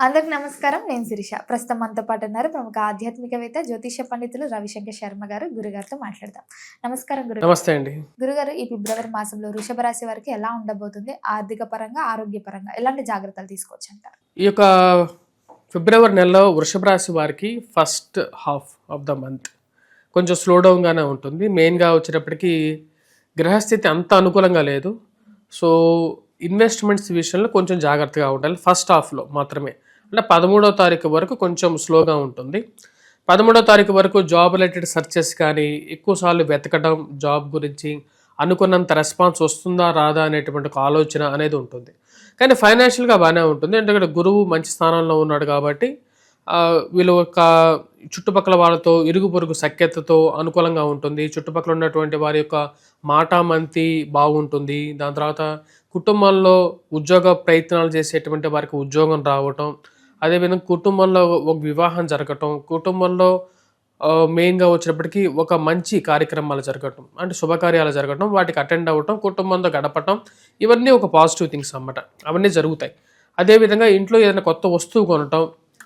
అందరికి నమస్కారం. నేను శిరీష. ప్రస్తుతం మనతో పాటు ఉన్నారు ప్రముఖ ఆధ్యాత్మికవేత్త జ్యోతిష పండితులు రవిశంకర్ శర్మ గారు. గురుగారితో మాట్లాడదాం. నమస్కారం గురు నమస్తే అండి. గురుగారు ఈ ఫిబ్రవరి మాసంలో వృషభ రాశి వారికి ఎలా ఉండబోతుంది? ఆర్థిక పరంగా ఆరోగ్య పరంగా ఎలాంటి జాగ్రత్తలు తీసుకోవచ్చు అంటారు? ఈ యొక్క ఫిబ్రవరి నెలలో వృషభ రాశి వారికి first half of the month కొంచెం స్లో డౌన్గానే ఉంటుంది. మెయిన్గా వచ్చేటప్పటికి గ్రహస్థితి అంత అనుకూలంగా లేదు. సో ఇన్వెస్ట్మెంట్స్ విషయంలో కొంచెం జాగ్రత్తగా ఉండాలి. ఫస్ట్ హాఫ్లో మాత్రమే. అంటే పదమూడో తారీఖు వరకు కొంచెం స్లోగా ఉంటుంది. పదమూడో తారీఖు వరకు జాబ్ రిలేటెడ్ సర్చెస్ కానీ ఎక్కువసార్లు వెతకడం జాబ్ గురించి అనుకున్నంత రెస్పాన్స్ వస్తుందా రాదా అనేటువంటి ఒక ఆలోచన అనేది ఉంటుంది. కానీ ఫైనాన్షియల్గా బాగానే ఉంటుంది. ఎందుకంటే గురువు మంచి స్థానంలో ఉన్నాడు కాబట్టి వీళ్ళు ఒక చుట్టుపక్కల వాళ్ళతో ఇరుగు పొరుగు సఖ్యతతో అనుకూలంగా ఉంటుంది. చుట్టుపక్కల ఉన్నటువంటి వారి యొక్క మాటామంతి బాగుంటుంది. దాని తర్వాత కుటుంబంలో ఉద్యోగ ప్రయత్నాలు చేసేటువంటి వారికి ఉద్యోగం రావటం అదేవిధంగా కుటుంబంలో ఒక వివాహం జరగటం కుటుంబంలో మెయిన్గా వచ్చినప్పటికీ ఒక మంచి కార్యక్రమాలు జరగటం అంటే శుభకార్యాలు జరగటం వాటికి అటెండ్ అవ్వటం కుటుంబంతో గడపటం ఇవన్నీ ఒక పాజిటివ్ థింగ్స్ అన్నమాట. అవన్నీ జరుగుతాయి. అదేవిధంగా ఇంట్లో ఏదైనా కొత్త వస్తువు కొనటం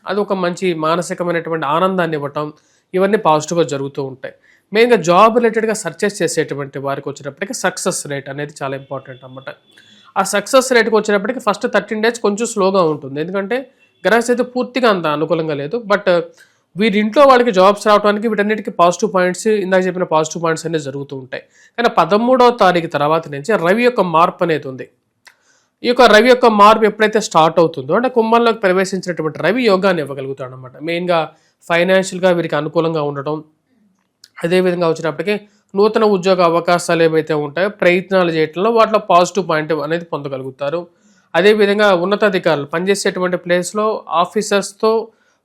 అది ఒక మంచి మానసికమైనటువంటి ఆనందాన్ని ఇవ్వటం ఇవన్నీ పాజిటివ్గా జరుగుతూ ఉంటాయి. మెయిన్గా జాబ్ రిలేటెడ్గా సర్చెస్ చేసేటువంటి వారికి వచ్చినప్పటికీ సక్సెస్ రేట్ అనేది చాలా ఇంపార్టెంట్ అన్నమాట. ఆ సక్సెస్ రేట్కి వచ్చినప్పటికీ ఫస్ట్ థర్టీన్ డేస్ కొంచెం స్లోగా ఉంటుంది. ఎందుకంటే గ్రహస్థితి పూర్తిగా అంత అనుకూలంగా లేదు. బట్ uh, వీరి ఇంట్లో వాళ్ళకి జాబ్స్ రావడానికి వీటన్నిటికీ పాజిటివ్ పాయింట్స్ ఇందాక చెప్పిన పాజిటివ్ పాయింట్స్ అనేవి జరుగుతూ ఉంటాయి. కానీ పదమూడవ తారీఖు తర్వాత నుంచి రవి యొక్క మార్పు అనేది ఉంది. ఈ యొక్క రవి యొక్క మార్పు ఎప్పుడైతే స్టార్ట్ అవుతుందో అంటే కుంభంలోకి ప్రవేశించినటువంటి రవి యోగాన్ని ఇవ్వగలుగుతాడు అనమాట మెయిన్గా ఫైనాన్షియల్గా వీరికి అనుకూలంగా ఉండటం అదేవిధంగా వచ్చినప్పటికీ నూతన ఉద్యోగ అవకాశాలు ఏవైతే ఉంటాయో ప్రయత్నాలు చేయటంలో వాటిలో పాజిటివ్ పాయింట్ అనేది పొందగలుగుతారు. అదేవిధంగా ఉన్నతాధికారులు పనిచేసేటువంటి ప్లేస్లో ఆఫీసర్స్తో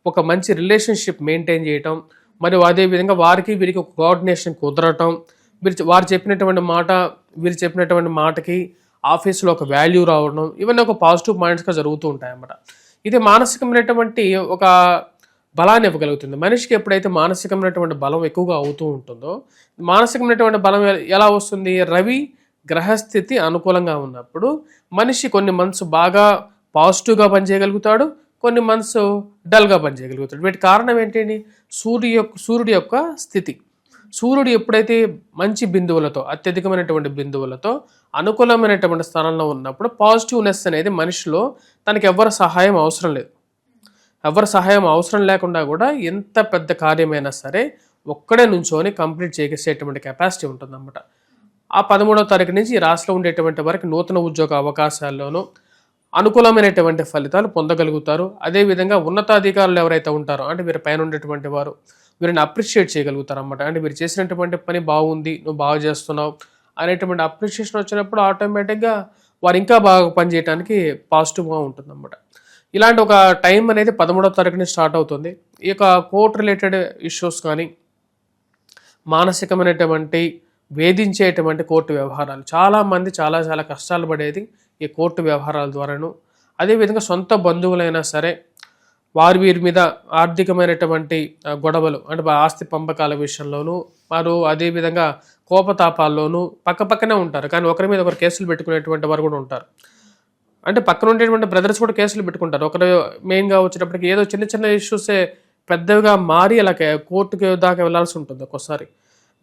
ఒక మంచి రిలేషన్షిప్ మెయింటైన్ చేయటం మరియు అదేవిధంగా వారికి వీరికి ఒక కోఆర్డినేషన్ కుదరటం వీరు వారు చెప్పినటువంటి మాట వీరు చెప్పినటువంటి మాటకి ఆఫీస్లో ఒక వాల్యూ రావడం ఇవన్నీ ఒక పాజిటివ్ పాయింట్స్గా జరుగుతూ ఉంటాయి అన్నమాట ఇది మానసికమైనటువంటి ఒక బలాన్ని ఇవ్వగలుగుతుంది. మనిషికి ఎప్పుడైతే మానసికమైనటువంటి బలం ఎక్కువగా అవుతూ ఉంటుందో మానసికమైనటువంటి బలం ఎలా వస్తుంది? రవి గ్రహస్థితి అనుకూలంగా ఉన్నప్పుడు మనిషి కొన్ని మంత్స్ బాగా పాజిటివ్గా పనిచేయగలుగుతాడు కొన్ని మంత్స్ డల్గా పనిచేయగలుగుతాడు. వీటి కారణం ఏంటండి? సూర్యు యొక్క సూర్యుడి యొక్క స్థితి. సూర్యుడు ఎప్పుడైతే మంచి బిందువులతో అత్యధికమైనటువంటి బిందువులతో అనుకూలమైనటువంటి స్థానంలో ఉన్నప్పుడు పాజిటివ్నెస్ అనేది మనిషిలో తనకి ఎవరి సహాయం అవసరం లేదు. ఎవరి సహాయం అవసరం లేకుండా కూడా ఎంత పెద్ద కార్యమైనా సరే ఒక్కడే నుంచోని కంప్లీట్ చేసేటువంటి కెపాసిటీ ఉంటుందన్నమాట. ఆ పదమూడవ తారీఖు నుంచి రాష్ట్రంలో ఉండేటువంటి వారికి నూతన ఉద్యోగ అవకాశాల్లోనూ అనుకూలమైనటువంటి ఫలితాలు పొందగలుగుతారు. అదేవిధంగా ఉన్నతాధికారులు ఎవరైతే ఉంటారో అంటే వీరి పైన ఉండేటువంటి వారు వీరిని అప్రిషియేట్ చేయగలుగుతారు అన్నమాట అంటే మీరు చేసినటువంటి పని బాగుంది నువ్వు బాగా చేస్తున్నావు అనేటువంటి అప్రిషియేషన్ వచ్చినప్పుడు ఆటోమేటిక్గా వారు ఇంకా బాగా పనిచేయడానికి పాజిటివ్గా ఉంటుందన్నమాట. ఇలాంటి ఒక టైం అనేది పదమూడవ తారీఖుని స్టార్ట్ అవుతుంది. ఈ యొక్క కోర్ట్ రిలేటెడ్ ఇష్యూస్ కానీ మానసికమైనటువంటి వేధించేటువంటి కోర్టు వ్యవహారాలు. చాలామంది చాలా చాలా కష్టాలు పడేది ఈ కోర్టు వ్యవహారాల ద్వారాను. అదేవిధంగా సొంత బంధువులైనా సరే వారి వీరి మీద ఆర్థికమైనటువంటి గొడవలు అంటే ఆస్తి పంపకాల విషయంలోనూ వారు అదేవిధంగా కోపతాపాల్లోనూ పక్క పక్కనే ఉంటారు. కానీ ఒకరి మీద ఒకరు కేసులు పెట్టుకునేటువంటి వారు కూడా ఉంటారు. అంటే పక్కన ఉండేటువంటి బ్రదర్స్ కూడా కేసులు పెట్టుకుంటారు. ఒకరు మెయిన్గా వచ్చేటప్పటికి ఏదో చిన్న చిన్న ఇష్యూసే పెద్దగా మారి అలా కోర్టుకి దాకా వెళ్ళాల్సి ఉంటుంది ఒక్కోసారి.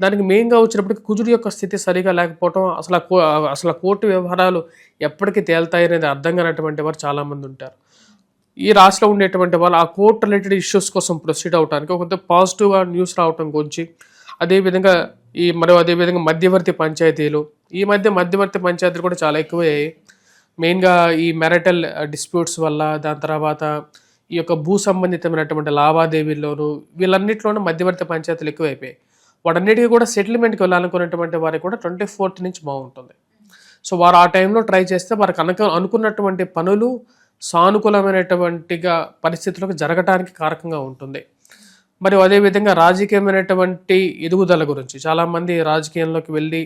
దానికి మెయిన్గా వచ్చినప్పటికి కుజుడి యొక్క స్థితి సరిగా లేకపోవటం అసలు కో- అసలు కోర్టు వ్యవహారాలు ఎప్పటికీ తేలుతాయి అనేది అర్థం కానటువంటి వారు చాలామంది ఉంటారు. ఈ రాశిలో ఉండేటువంటి వాళ్ళు ఆ కోర్టు రిలేటెడ్ ఇష్యూస్ కోసం ప్రొసీడ్ అవడానికి కొంత పాజిటివ్గా న్యూస్ రావటం గురించి అదేవిధంగా ఈ మరియు అదేవిధంగా మధ్యవర్తి పంచాయతీలు ఈ మధ్య మధ్యవర్తి పంచాయతీలు కూడా చాలా ఎక్కువయ్యాయి. మెయిన్గా ఈ మెరటల్ డిస్ప్యూట్స్ వల్ల దాని తర్వాత ఈ యొక్క భూ సంబంధితమైనటువంటి లావాదేవీల్లోనూ వీళ్ళన్నింటిలోనూ మధ్యవర్తి పంచాయతీలు ఎక్కువైపోయాయి. వాటన్నిటికీ కూడా సెటిల్మెంట్కి వెళ్ళాలనుకున్నటువంటి వారికి కూడా ట్వంటీ ఫోర్త్ నుంచి బాగుంటుంది. సో వారు ఆ టైంలో ట్రై చేస్తే వారికి అనుకు అనుకున్నటువంటి పనులు సానుకూలమైనటువంటిగా పరిస్థితులకు జరగటానికి కారకంగా ఉంటుంది. మరి అదేవిధంగా రాజకీయమైనటువంటి ఎదుగుదల గురించి చాలామంది రాజకీయంలోకి వెళ్ళి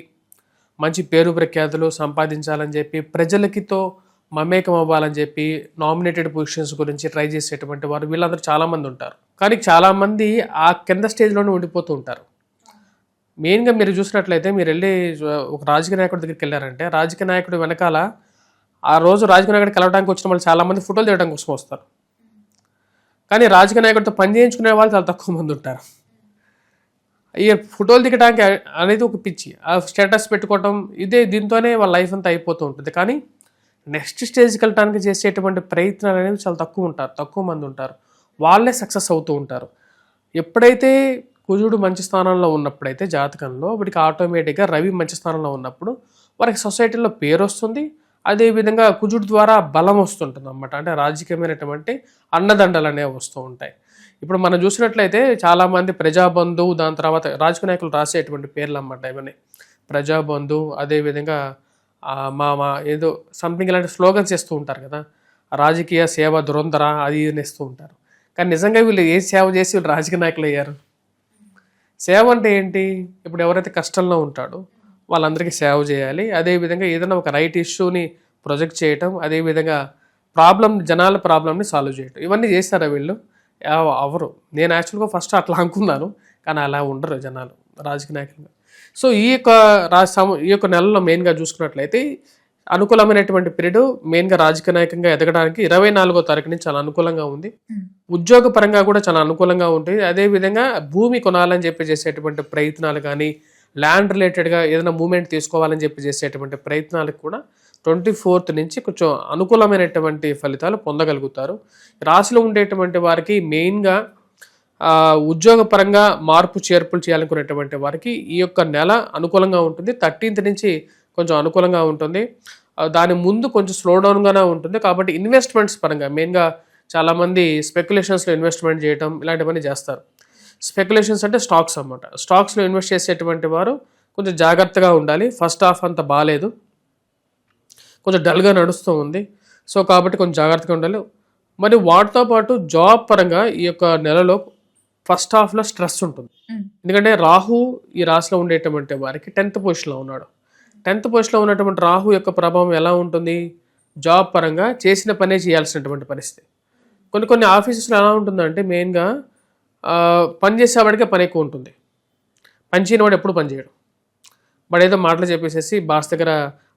మంచి పేరు ప్రఖ్యాతులు సంపాదించాలని చెప్పి ప్రజలకితో మమేకం అవ్వాలని చెప్పి నామినేటెడ్ పొజిషన్స్ గురించి ట్రై చేసేటువంటి వారు వీళ్ళందరూ చాలామంది ఉంటారు. కానీ చాలామంది ఆ కింద స్టేజ్లోనే ఉండిపోతూ ఉంటారు. మెయిన్గా మీరు చూసినట్లయితే మీరు వెళ్ళి ఒక రాజకీయ నాయకుడి దగ్గరికి వెళ్ళారంటే రాజకీయ నాయకుడు వెనకాల ఆ రోజు రాజకీయ నాయకుడు కలవడానికి వచ్చిన వాళ్ళు చాలామంది ఫోటోలు తీయడం కోసం వస్తారు. కానీ రాజకీయ నాయకుడితో పని చేయించుకునే వాళ్ళు చాలా తక్కువ మంది ఉంటారు. ఈ ఫోటోలు దిగడానికి అనేది ఒక పిచ్చి. ఆ స్టేటస్ పెట్టుకోవటం ఇదే దీంతోనే వాళ్ళ లైఫ్ అంతా అయిపోతూ ఉంటుంది. కానీ నెక్స్ట్ స్టేజ్కి వెళ్ళడానికి చేసేటువంటి ప్రయత్నాలు అనేవి చాలా తక్కువ ఉంటారు. తక్కువ మంది ఉంటారు. వాళ్ళే సక్సెస్ అవుతూ ఉంటారు. ఎప్పుడైతే కుజుడు మంచి స్థానంలో ఉన్నప్పుడైతే జాతకంలో వాడికి ఆటోమేటిక్గా రవి మంచి స్థానంలో ఉన్నప్పుడు వారికి సొసైటీలో పేరు వస్తుంది. అదేవిధంగా కుజుడు ద్వారా బలం వస్తుంటుంది అన్నమాట. అంటే రాజకీయమైనటువంటి అన్నదండలు అనేవి వస్తూ ఉంటాయి. ఇప్పుడు మనం చూసినట్లయితే చాలామంది ప్రజాబంధు దాని తర్వాత రాజకీయ నాయకులు రాసేటువంటి పేర్లు అన్నమాట ఇవన్నీ. ప్రజాబంధు అదేవిధంగా మామ మా మా ఏదో సంథింగ్ ఇలాంటి స్లోగన్స్ ఇస్తూ ఉంటారు కదా. రాజకీయ సేవ దురంధర అది ఇస్తూ ఉంటారు. కానీ నిజంగా వీళ్ళు ఏ సేవ చేసి వీళ్ళు రాజకీయ నాయకులు అయ్యారు? సేవ అంటే ఏంటి? ఇప్పుడు ఎవరైతే కష్టంలో ఉంటాడో వాళ్ళందరికీ సేవ చేయాలి. అదేవిధంగా ఏదైనా ఒక రైట్ ఇష్యూని ప్రొజెక్ట్ చేయటం అదేవిధంగా ప్రాబ్లం జనాల ప్రాబ్లమ్ని సాల్వ్ చేయటం. ఇవన్నీ చేస్తారా వీళ్ళు? అవరు. నేను యాక్చువల్గా ఫస్ట్ అట్లా అనుకున్నాను కానీ అలా ఉండరు జనాలు రాజకీయ నాయకులుగా సో ఈ యొక్క రాజ ఈ యొక్క నెలలో మెయిన్గా చూసుకున్నట్లయితే అనుకూలమైనటువంటి పీరియడ్ మెయిన్గా రాజకీయ నాయకంగా ఎదగడానికి ఇరవై నాలుగో తారీఖు నుంచి చాలా అనుకూలంగా ఉంది. ఉమ్. ఉద్యోగ పరంగా కూడా చాలా అనుకూలంగా ఉంటుంది అదేవిధంగా భూమి కొనాలని చెప్పి చేసేటువంటి ప్రయత్నాలు కానీ ల్యాండ్ రిలేటెడ్గా ఏదైనా మూమెంట్ తీసుకోవాలని చెప్పి చేసేటువంటి ప్రయత్నాలకు కూడా ట్వంటీ ఫోర్త్ నుంచి కొంచెం అనుకూలమైనటువంటి ఫలితాలు పొందగలుగుతారు. రాశిలో ఉండేటువంటి వారికి మెయిన్గా ఉద్యోగపరంగా మార్పు చేర్పులు చేయాలనుకునేటువంటి వారికి ఈ యొక్క నెల అనుకూలంగా ఉంటుంది. థర్టీన్త్ నుంచి కొంచెం అనుకూలంగా ఉంటుంది. దాని ముందు కొంచెం స్లో డౌన్గానే ఉంటుంది. కాబట్టి ఇన్వెస్ట్మెంట్స్ పరంగా మెయిన్గా చాలామంది స్పెక్యులేషన్స్లో ఇన్వెస్ట్మెంట్ చేయడం ఇలాంటివన్నీ చేస్తారు. స్పెక్యులేషన్స్ అంటే స్టాక్స్ అన్నమాట. స్టాక్స్లో ఇన్వెస్ట్ చేసేటువంటి వారు కొంచెం జాగ్రత్తగా ఉండాలి. ఫస్ట్ హాఫ్ అంత బాగాలేదు కొంచెం డల్గా నడుస్తూ ఉంది. సో కాబట్టి కొంచెం జాగ్రత్తగా ఉండాలి. మరి వాటితో పాటు జాబ్ పరంగా ఈ యొక్క నెలలో ఫస్ట్ హాఫ్లో స్ట్రెస్ ఉంటుంది. ఎందుకంటే రాహు ఈ రాశిలో ఉండేటువంటి వారికి టెన్త్ పొజిషన్లో ఉన్నాడు. టెన్త్ పొజిషన్లో ఉన్నటువంటి రాహు యొక్క ప్రభావం ఎలా ఉంటుంది? జాబ్ పరంగా చేసిన పనే చేయాల్సినటువంటి పరిస్థితి. కొన్ని కొన్ని ఆఫీసెస్లో ఎలా ఉంటుందంటే మెయిన్గా పని చేసేవాడికే పని ఎక్కువ ఉంటుంది. పని చేయనివాడు ఎప్పుడు పని చేయడు. వాడు ఏదో మాటలు చెప్పేసేసి బాస్ దగ్గర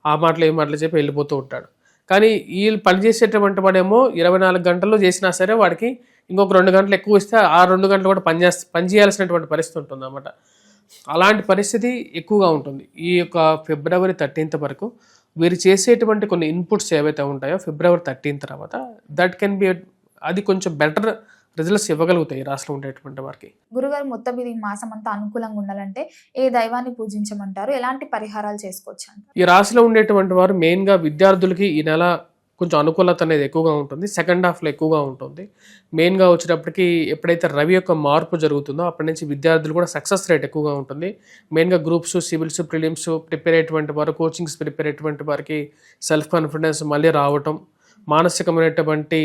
ఆ మాటలు ఏ మాటలు చెప్పి వెళ్ళిపోతూ ఉంటాడు. కానీ వీళ్ళు పనిచేసేటటువంటి వాడేమో ఇరవై నాలుగు గంటల్లో చేసినా సరే వాడికి ఇంకొక రెండు గంటలు ఎక్కువ ఇస్తే ఆ రెండు గంటలు కూడా పని చేస్తే పని చేయాల్సినటువంటి పరిస్థితి ఉంటుంది అన్నమాట అలాంటి పరిస్థితి ఎక్కువగా ఉంటుంది. ఈ యొక్క ఫిబ్రవరి థర్టీన్త్ వరకు వీరు చేసేటువంటి కొన్ని ఇన్పుట్స్ ఏవైతే ఉంటాయో ఫిబ్రవరి థర్టీన్త్ తర్వాత దట్ కెన్ బి అది కొంచెం బెటర్ రిజల్ట్స్ ఇవ్వగలుగుతాయి ఈ రాష్ట్రంలో ఉండేటువంటి వారికి. గురుగారు మొత్తం ఇది ఈ మాసం అంతా అనుకూలంగా ఉండాలంటే ఏ దైవాన్ని పూజించమంటారు? ఎలాంటి పరిహారాలు చేసుకోవచ్చు ఈ రాశిలో ఉండేటువంటి వారు మెయిన్గా విద్యార్థులకి ఈ నెల కొంచెం అనుకూలత అనేది ఎక్కువగా ఉంటుంది. సెకండ్ హాఫ్లో ఎక్కువగా ఉంటుంది. మెయిన్గా వచ్చేటప్పటికి ఎప్పుడైతే రవి యొక్క మార్పు జరుగుతుందో అప్పటి నుంచి విద్యార్థులు కూడా సక్సెస్ రేట్ ఎక్కువగా ఉంటుంది. మెయిన్గా గ్రూప్స్ సివిల్స్ ప్రిలిమ్స్ ప్రిపేర్ అయ్యేటువంటి వారు కోచింగ్స్ ప్రిపేర్ అయ్యేటువంటి వారికి సెల్ఫ్ కాన్ఫిడెన్స్ మళ్ళీ రావటం మానసికమైనటువంటి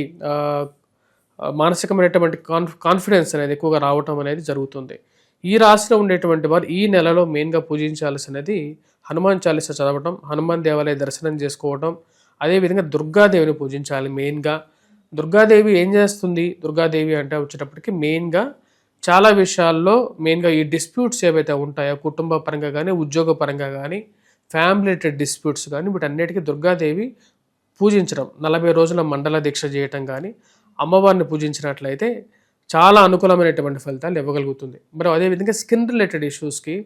మానసికమైనటువంటి కాన్ఫి కాన్ఫిడెన్స్ అనేది ఎక్కువగా రావటం అనేది జరుగుతుంది. ఈ రాశిలో ఉండేటువంటి వారు ఈ నెలలో మెయిన్గా పూజించాల్సినది హనుమాన్ చాలీస చదవటం హనుమాన్ దేవాలయ దర్శనం చేసుకోవటం అదేవిధంగా దుర్గాదేవిని పూజించాలి మెయిన్గా దుర్గాదేవి ఏం చేస్తుంది? దుర్గాదేవి అంటే వచ్చేటప్పటికి మెయిన్గా చాలా విషయాల్లో మెయిన్గా ఈ డిస్ప్యూట్స్ ఏవైతే ఉంటాయో కుటుంబ పరంగా కానీ ఉద్యోగ పరంగా కానీ ఫ్యామిలీ రిలేటెడ్ డిస్ప్యూట్స్ కానీ వీటన్నిటికీ దుర్గాదేవి పూజించడం. నలభై రోజుల మండల దీక్ష చేయటం కానీ అమ్మవారిని పూజించినట్లయితే చాలా అనుకూలమైనటువంటి ఫలితాలు ఇవ్వగలుగుతుంది. మరి అదేవిధంగా స్కిన్ రిలేటెడ్ ఇష్యూస్కి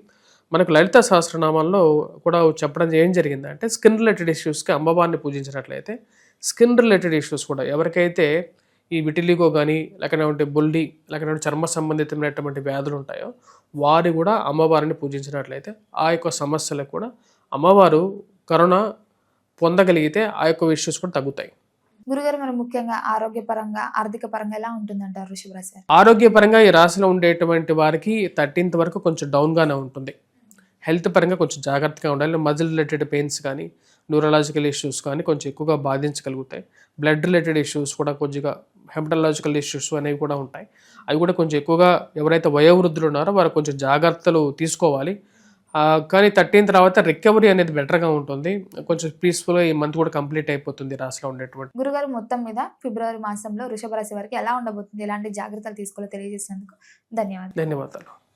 మనకు లలిత సహస్రనామాల్లో కూడా చెప్పడం ఏం జరిగిందంటే స్కిన్ రిలేటెడ్ ఇష్యూస్కి అమ్మవారిని పూజించినట్లయితే స్కిన్ రిలేటెడ్ ఇష్యూస్ కూడా ఎవరికైతే ఈ విటిలిగో కానీ లేకపోతే బుల్లి లేకపోతే చర్మ సంబంధితమైనటువంటి వ్యాధులు ఉంటాయో వారు కూడా అమ్మవారిని పూజించినట్లయితే ఆ యొక్క సమస్యలకు కూడా అమ్మవారు కరుణ పొందగలిగితే ఆ యొక్క ఇష్యూస్ కూడా తగ్గుతాయి గురుగారు మరి ముఖ్యంగా ఆరోగ్యపరంగా ఆర్థిక పరంగా ఎలా ఉంటుందంటారు వృషభరాశి వారు? ఆరోగ్యపరంగా ఈ రాశిలో ఉండేటువంటి వారికి థర్టీన్త్ వరకు కొంచెం డౌన్గానే ఉంటుంది హెల్త్ పరంగా కొంచెం జాగ్రత్తగా ఉండాలి. మజిల్ రిలేటెడ్ పెయిన్స్ కానీ న్యూరలాజికల్ ఇష్యూస్ కానీ కొంచెం ఎక్కువగా బాధించగలుగుతాయి. బ్లడ్ రిలేటెడ్ ఇష్యూస్ కూడా కొద్దిగా హెమటలాజికల్ ఇష్యూస్ అనేవి కూడా ఉంటాయి. అవి కూడా కొంచెం ఎక్కువగా ఎవరైతే వయోవృద్ధులు ఉన్నారో వారు కొంచెం జాగ్రత్తలు తీసుకోవాలి. కానీ థర్టీన్ తర్వాత రికవరీ అనేది బెటర్గా ఉంటుంది. కొంచెం పీస్ఫుల్గా ఈ మంత్ కూడా కంప్లీట్ అయిపోతుంది రాశిలో ఉండేటువంటి గురుగారు మొత్తం మీద ఫిబ్రవరి మాసంలో వృషభ రాశి వారికి ఎలా ఉండబోతుంది? ఎలాంటి జాగ్రత్తలు తీసుకోవాలో తెలియజేసినందుకు ధన్యవాదాలు. ధన్యవాదాలు.